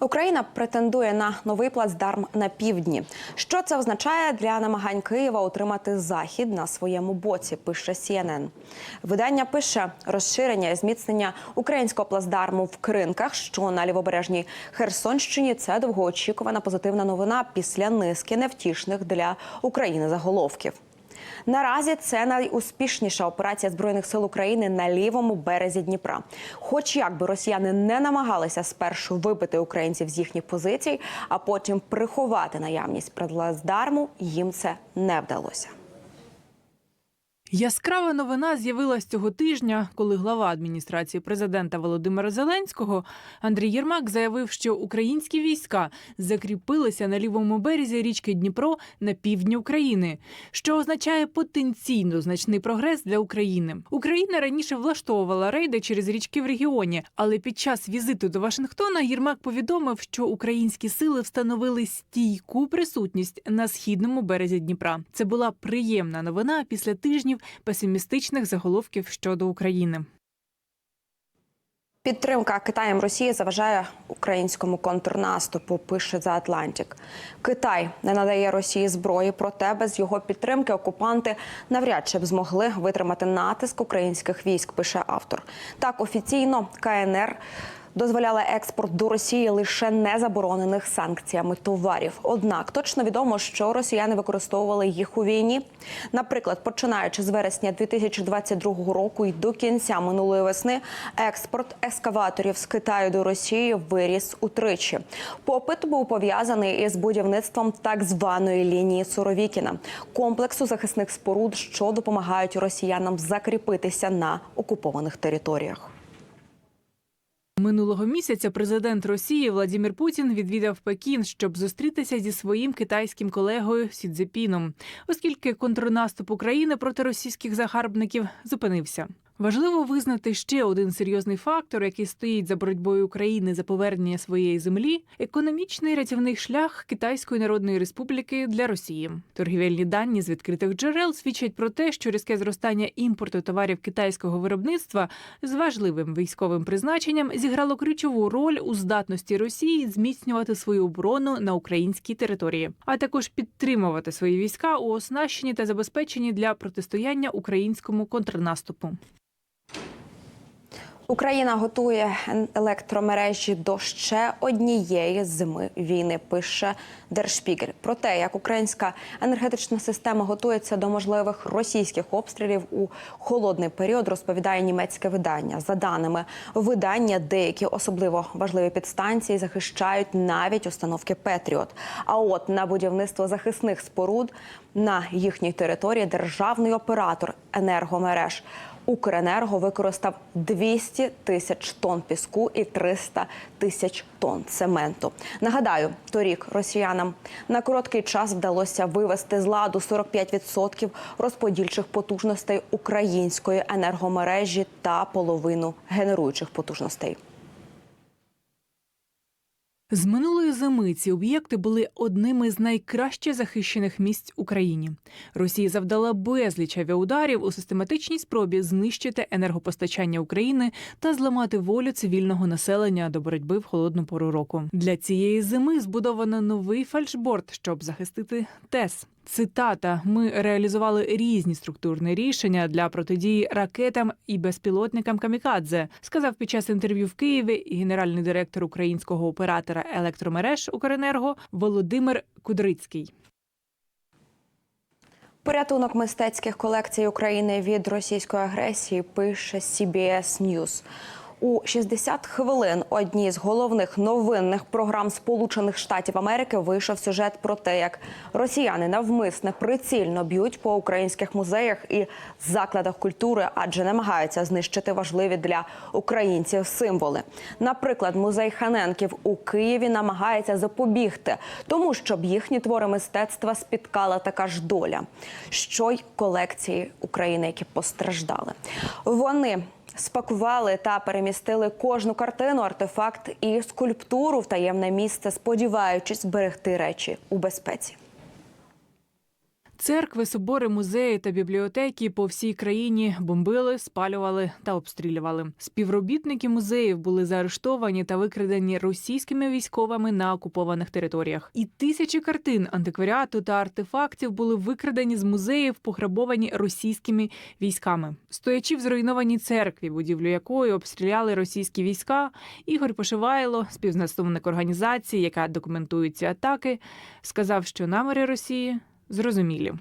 Україна претендує на новий плацдарм на півдні. Що це означає для намагань Києва утримати захід на своєму боці? Пише CNN. Видання пише розширення і зміцнення українського плацдарму в кринках, що на лівобережній Херсонщині. Це довгоочікувана позитивна новина після низки невтішних для України заголовків. Наразі це найуспішніша операція збройних сил України на лівому березі Дніпра. Хоч як би росіяни не намагалися спершу вибити українців з їхніх позицій, а потім приховати наявність предлаздарму, їм це не вдалося. Яскрава новина з'явилась цього тижня, коли глава адміністрації президента Володимира Зеленського Андрій Єрмак заявив, що українські війська закріпилися на лівому березі річки Дніпро на півдні України, що означає потенційно значний прогрес для України. Україна раніше влаштовувала рейди через річки в регіоні, але під час візиту до Вашингтона Єрмак повідомив, що українські сили встановили стійку присутність на східному березі Дніпра. Це була приємна новина після тижнів песимістичних заголовків щодо України. Підтримка Китаєм Росії заважає українському контрнаступу. Пише за Атлантик. Китай не надає Росії зброї, проте без його підтримки окупанти навряд чи б змогли витримати натиск українських військ. Пише автор. Так офіційно КНР. Дозволяли експорт до Росії лише незаборонених санкціями товарів. Однак точно відомо, що росіяни використовували їх у війні. Наприклад, починаючи з вересня 2022 року і до кінця минулої весни, експорт ескаваторів з Китаю до Росії виріс утричі. Попит був пов'язаний із будівництвом так званої лінії Суровікіна комплексу захисних споруд, що допомагають росіянам закріпитися на окупованих територіях. Минулого місяця президент Росії Владимир Путін відвідав Пекін, щоб зустрітися зі своїм китайським колегою Сідзепіном, оскільки контрнаступ України проти російських загарбників зупинився. Важливо визнати ще один серйозний фактор, який стоїть за боротьбою України за повернення своєї землі економічний рятівний шлях Китайської Народної Республіки для Росії. Торгівельні дані з відкритих джерел свідчать про те, що різке зростання імпорту товарів китайського виробництва з важливим військовим призначенням зіграло ключову роль у здатності Росії зміцнювати свою оборону на українській території, а також підтримувати свої війська у оснащенні та забезпеченні для протистояння українському контрнаступу. Україна готує електромережі до ще однієї зими війни. Пише Держпігель. Про те, як українська енергетична система готується до можливих російських обстрілів у холодний період, розповідає німецьке видання. За даними видання, деякі особливо важливі підстанції захищають навіть установки Петріот. А от на будівництво захисних споруд на їхній території державний оператор енергомереж. Укренерго використав 200 тисяч тонн піску і 300 тисяч тонн цементу. Нагадаю, торік росіянам на короткий час вдалося вивести з ладу 45% розподільчих потужностей української енергомережі та половину генеруючих потужностей. З минулої зими ці об'єкти були одними з найкраще захищених місць Україні. Росія завдала безліч авіаударів у систематичній спробі знищити енергопостачання України та зламати волю цивільного населення до боротьби в холодну пору року. Для цієї зими збудовано новий фальшборд, щоб захистити ТЕС. Цитата: ми реалізували різні структурні рішення для протидії ракетам і безпілотникам камікадзе, сказав під час інтерв'ю в Києві генеральний директор українського оператора електромереж Укренерго Володимир Кудрицький. Порятунок мистецьких колекцій України від російської агресії пише CBS News. У 60 хвилин одній з головних новинних програм Сполучених Штатів Америки вийшов сюжет про те, як росіяни навмисне прицільно б'ють по українських музеях і закладах культури, адже намагаються знищити важливі для українців символи. Наприклад, музей Ханенків у Києві намагається запобігти тому, щоб їхні твори мистецтва спіткала така ж доля, що й колекції України, які постраждали. Вони спакували та перемістили кожну картину, артефакт і скульптуру в таємне місце, сподіваючись зберегти речі у безпеці. Церкви, собори, музеї та бібліотеки по всій країні бомбили, спалювали та обстрілювали. Співробітники музеїв були заарештовані та викрадені російськими військовими на окупованих територіях. І тисячі картин антикваріату та артефактів були викрадені з музеїв, пограбовані російськими військами. Стоячи в зруйнованій церкві, будівлю якої обстріляли російські війська, Ігор Пошивайло, співзасновник організації, яка документує ці атаки, сказав, що наміри Росії зрозумілі.